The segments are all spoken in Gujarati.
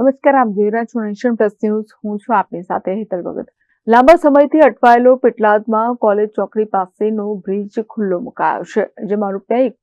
નમસ્કાર, આપ જોઈ રહ્યા છો નેશન પ્લસ ન્યૂઝ. હું છું આપની સાથે હેતલ ભગત. લાંબા સમયથી અટવાયેલો પેટલાદમાં કોલેજ ચોકડી પાસેનો બ્રિજ ખુલ્લો મુકાયો છે, જેમાં રૂપિયા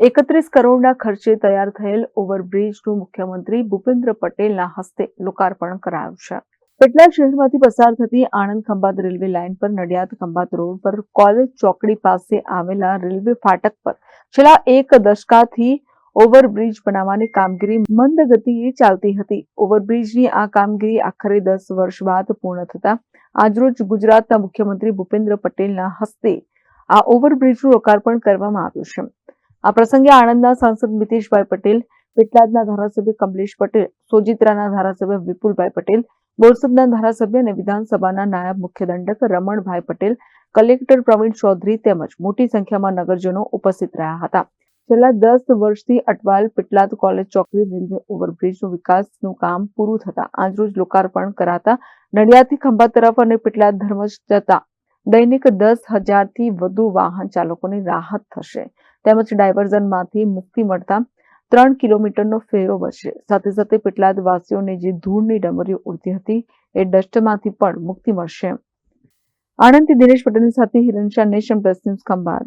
એકત્રીસ કરોડના ખર્ચે તૈયાર થયેલ ઓવરબ્રિજનું મુખ્યમંત્રી ભૂપેન્દ્ર પટેલના હસ્તે લોકાર્પણ કરાયું છે. પેટલાદ શહેરમાંથી પસાર થતી આણંદ ખંભાત રેલવે લાઇન પર નડિયાદ ખંભાત રોડ પર કોલેજ ચોકડી પાસે આવેલા રેલવે ફાટક પર છેલ્લા એક દશકાથી ઓવરબ્રિજ બનાવવાની કામગીરી મંદ ગતિએ ચાલતી હતી. ઓવરબ્રિજની આ કામગીરી આખરે દસ વર્ષ બાદ પૂર્ણ થતા આજરોજ ગુજરાતના મુખ્યમંત્રી ભૂપેન્દ્ર પટેલના હસ્તે આ ઓવરબ્રિજનું લોકાર્પણ કરવામાં આવ્યું છે. આ પ્રસંગે આણંદના સાંસદ મિતેશભાઈ પટેલ, પેટલાદના ધારાસભ્ય કમલેશ પટેલ, સોજિત્રાના ધારાસભ્ય વિપુલભાઈ પટેલ, બોરસદના ધારાસભ્ય અને વિધાનસભાના નાયબ મુખ્ય દંડક રમણભાઈ પટેલ, કલેક્ટર પ્રવીણ ચૌધરી તેમજ મોટી સંખ્યામાં નગરજનો ઉપસ્થિત રહ્યા હતા. છેલ્લા દસ વર્ષથી અટવાયેલ પેટલાદ કોલેજ ચોકડી રેલવે ઓવરબ્રિજનું વિકાસનું કામ પૂરું થતા આજરોજ લોકાર્પણ કરાતા નડિયાદથી ખંભા તરફ અને પેટલાદ ધર્મ જતા દૈનિક દસ હજારથી વધુ વાહન ચાલકોને રાહત થશે. તેમજ ડાયવર્ઝનમાંથી મુક્તિ મળતા ત્રણ કિલોમીટરનો ફેરો બચશે. સાથે સાથે પેટલાદ વાસીઓને જે ધૂળની ડમરીઓ ઉડતી હતી, એ ડસ્ટમાંથી પણ મુક્તિ મળશે. આણંદથી દિનેશ પટેલની સાથે Hiranshah nation press news Khambhat.